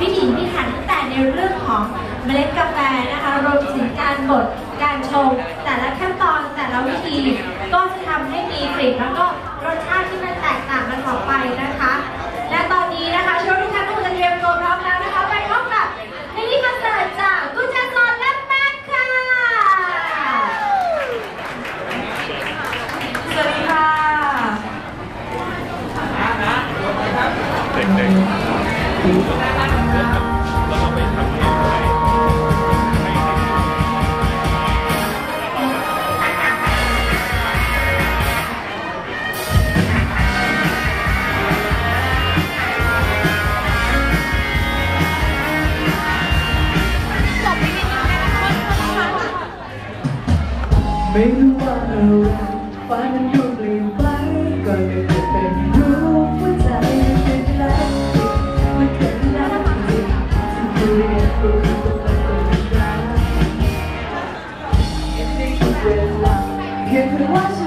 วิธีพิถันตั้งแต่ในเรื่องของเมล็ดกาแฟนะคะ รวมถึงการบดการชง แต่ละขั้นตอนแต่ละวิธีก็จะทำให้มีกลิ่นแล้วก็รสชาติที่มันแตกต่างกันออกไปนะคะ และตอนนี้นะคะเชื่อว่าทุกท่านคงจะเตรียมตัวพร้อมแล้วนะคะ ไปพบกับมินิคอนเสิร์ตจากกุญแจซอนและแม็กค่ะ สวัสดีค่ะเด็กๆ ไม่รู้ว่าอะไรฝันมันดูเปลี่ยนไปก็เลยจะเป็นรูปหัวใจเป็นแล้วมันเกิดแล้วจริงฉันเรียนรู้ตัวตนรักในทุกเวลาเพียงเพื่อว่า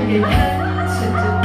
กๆเ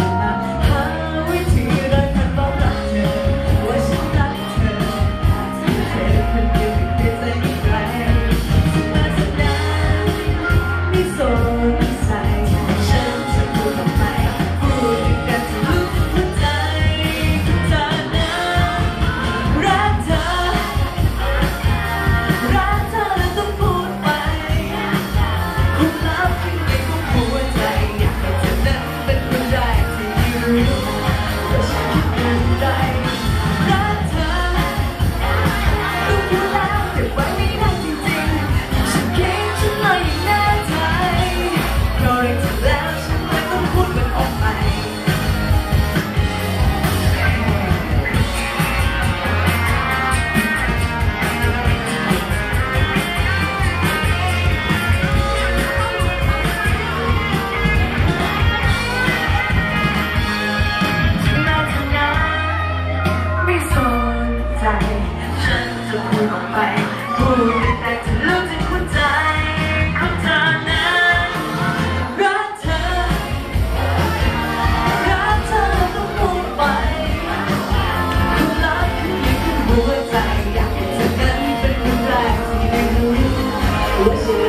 ว่า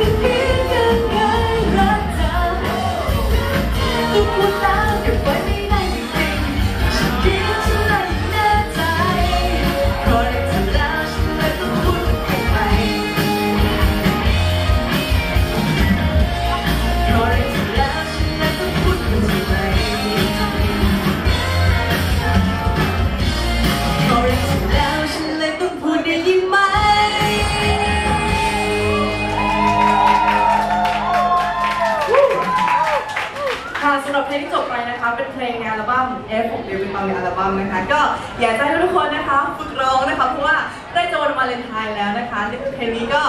นะคะ เป็นเพลงในอัลบั้ม F6 เดบิวต์ในอัลบั้มนะคะ ก็อยากจะให้ทุกคนนะคะฝึกร้องนะคะ เพราะว่าใกล้จนวาเลนไทน์แล้วนะคะเพลงนี้ก็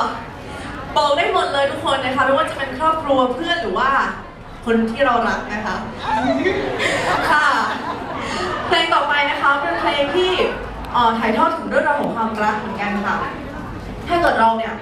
บอกได้หมดเลยทุกคนนะคะ ไม่ว่าจะเป็นครอบครัวเพื่อนหรือว่าคนที่เรารักนะคะ ค่ะ เพลงต่อไปนะคะเป็นเพลงที่อ่อถ่ายทอดถึงเรื่องราวของความรักเหมือนกันค่ะ ถ้าเกิดเราเนี่ย